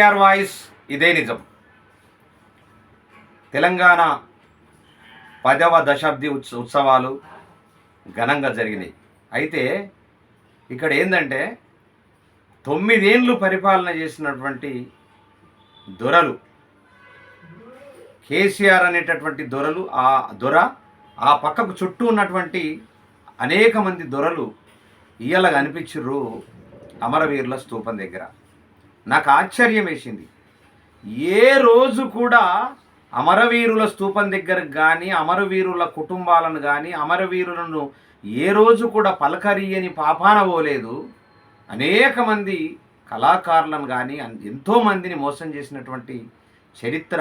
KR voice ఇదే నిజం. తెలంగాణ పదవ దశాబ్ది ఉత్సవాలు ఘనంగా జరిగినాయి. అయితే ఇక్కడ ఏంటంటే తొమ్మిదేండ్లు పరిపాలన చేసినటువంటి దొరలు కేసీఆర్ అనేటటువంటి దొరలు ఆ దొర ఆ పక్కకు చుట్టూ ఉన్నటువంటి అనేక మంది దొరలు ఇయ్యాల కనిపించుర్రు అమరవీరుల స్తూపం దగ్గర. నాకు ఆశ్చర్యం వేసింది ఏ రోజు కూడా అమరవీరుల స్తూపం దగ్గరకు కానీ అమరవీరుల కుటుంబాలను కానీ అమరవీరులను ఏ రోజు కూడా పలకరియని పాపాన పోలేదు. అనేక మంది కళాకారులను కానీ ఎంతోమందిని మోసం చేసినటువంటి చరిత్ర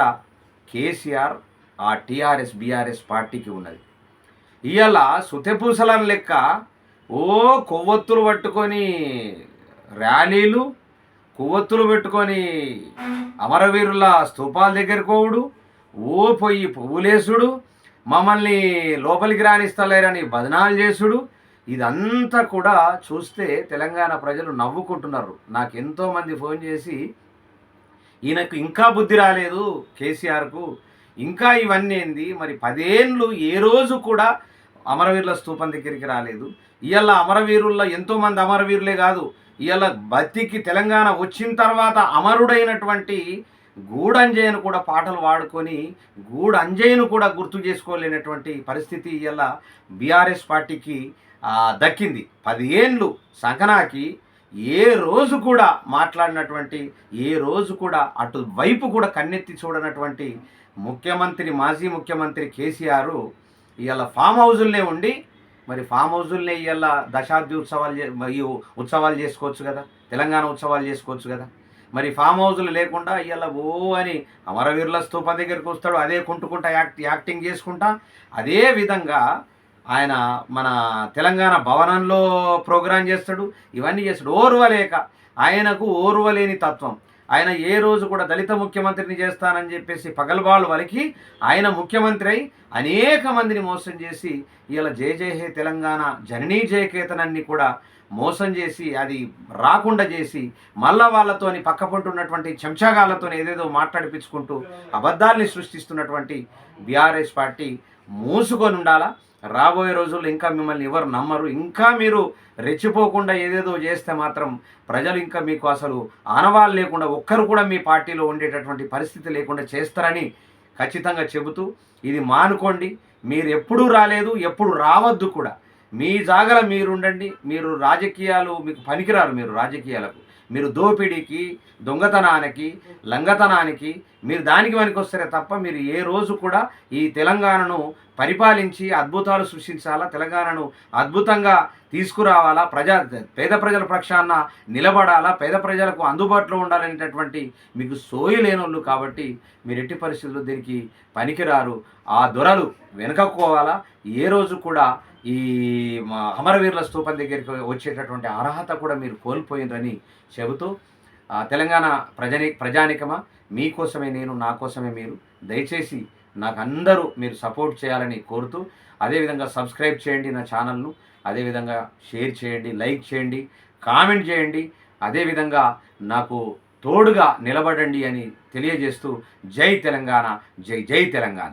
కేసీఆర్ ఆ టీఆర్ఎస్ బీఆర్ఎస్ పార్టీకి ఉన్నది. ఇవాళ సుతెపూసలను లెక్క ఓ కొవ్వొత్తులు పట్టుకొని ర్యాలీలు కొవ్వొత్తులు పెట్టుకొని అమరవీరుల స్తూపాల దగ్గర కోవుడు ఓ పొయ్యి పువ్వులేసుడు మమ్మల్ని లోపలికి రాణిస్తలేరని బదనాలు చేసుడు. ఇదంతా కూడా చూస్తే తెలంగాణ ప్రజలు నవ్వుకుంటున్నారు. నాకు ఎంతోమంది ఫోన్ చేసి ఈయనకు ఇంకా బుద్ధి రాలేదు కేసీఆర్కు. ఇంకా ఇవన్నీ ఏంది? మరి పదేళ్ళు ఏ రోజు కూడా అమరవీరుల స్తూపం దగ్గరికి రాలేదు. ఇవాళ అమరవీరుల్లో ఎంతోమంది అమరవీరులే కాదు. ఇలా బతికి తెలంగాణ వచ్చిన తర్వాత అమరుడైనటువంటి గూడంజయ్యను కూడా పాటలు వాడుకొని గూడంజయ్యను కూడా గుర్తు చేసుకోలేనటువంటి పరిస్థితి ఇలా బీఆర్ఎస్ పార్టీకి దక్కింది. పదిహేళ్ళు సగనాకి ఏ రోజు కూడా మాట్లాడినటువంటి ఏ రోజు కూడా అటు వైపు కూడా కన్నెత్తి చూడనటువంటి ముఖ్యమంత్రి మాజీ ముఖ్యమంత్రి కేసీఆర్ ఇవాళ ఫామ్ హౌజుల్నే ఉండి మరి ఫామ్ హౌజుల్నే ఇవాళ దశాబ్ది ఉత్సవాలు చే- ఈ ఉత్సవాలు చేసుకోవచ్చు కదా తెలంగాణ ఉత్సవాలు చేసుకోవచ్చు కదా. మరి ఫామ్ హౌజులు లేకుండా ఇవాళ ఓ అని అమరవీరుల స్థూపం దగ్గరికి వస్తాడు అదే కుంటుకుంటా యాక్ట్ యాక్టింగ్ చేసుకుంటా. అదే విధంగా ఆయన మన తెలంగాణ భవనంలో ప్రోగ్రాం చేస్తాడు ఇవన్నీ చేస్తాడు. ఓర్వలేక ఆయనకు ఓర్వలేని తత్వం. ఆయన ఏ రోజు కూడా దళిత ముఖ్యమంత్రిని చేస్తానని చెప్పేసి పగల్బాళ్ళు వలికి ఆయన ముఖ్యమంత్రి అయి అనేక మందిని మోసం చేసి ఇలా జయ జయ హే తెలంగాణ జననీ జయకేతనాన్ని కూడా మోసం చేసి అది రాకుండా చేసి మళ్ళా వాళ్ళతోని పక్కపంటున్నటువంటి చెంచాగాళ్ళతో ఏదేదో మాట్లాడిపించుకుంటూ అబద్ధాల్ని సృష్టిస్తున్నటువంటి బీఆర్ఎస్ పార్టీ మూసుకొని ఉండాలా? రాబోయే రోజుల్లో ఇంకా మిమ్మల్ని ఎవరు నమ్మరు. ఇంకా మీరు రెచ్చిపోకుండా ఏదేదో చేస్తే మాత్రం ప్రజలు ఇంకా మీకు అసలు ఆనవాళ్ళు లేకుండా ఒక్కరు కూడా మీ పార్టీలో ఉండేటటువంటి పరిస్థితి లేకుండా చేస్తారని ఖచ్చితంగా చెబుతూ ఇది మానుకోండి. మీరు ఎప్పుడూ రాలేదు ఎప్పుడు రావద్దు కూడా. మీ జాగల మీరు ఉండండి మీరు రాజకీయాలు మీకు పనికిరారు మీరు రాజకీయాలకు. మీరు దోపిడీకి దొంగతనానికి లంగతనానికి మీరు దానికి పనికొస్తారే తప్ప మీరు ఏ రోజు కూడా ఈ తెలంగాణను పరిపాలించి అద్భుతాలు సృష్టించాలా తెలంగాణను అద్భుతంగా తీసుకురావాలా ప్రజా పేద ప్రజల పక్షాన నిలబడాలా పేద ప్రజలకు అందుబాటులో ఉండాలనేటటువంటి మీకు సోయి లేనోళ్ళు కాబట్టి మీరు ఎట్టి పరిస్థితుల్లో దీనికి పనికిరారు. ఆ దొరలు వెనకక్కోవాలా ఏ రోజు కూడా ఈ అమరవీరుల స్థూపం దగ్గరికి వచ్చేటటువంటి అర్హత కూడా మీరు కోల్పోయిందని చెబుతూ తెలంగాణ ప్రజని ప్రజానికమా మీకోసమే నేను నా కోసమే మీరు. దయచేసి నాకు అందరూ మీరు సపోర్ట్ చేయాలని కోరుతూ అదేవిధంగా సబ్స్క్రైబ్ చేయండి నా ఛానల్ను అదేవిధంగా షేర్ చేయండి లైక్ చేయండి కామెంట్ చేయండి అదేవిధంగా నాకు తోడుగా నిలబడండి అని తెలియజేస్తూ జై తెలంగాణ జై జై తెలంగాణ.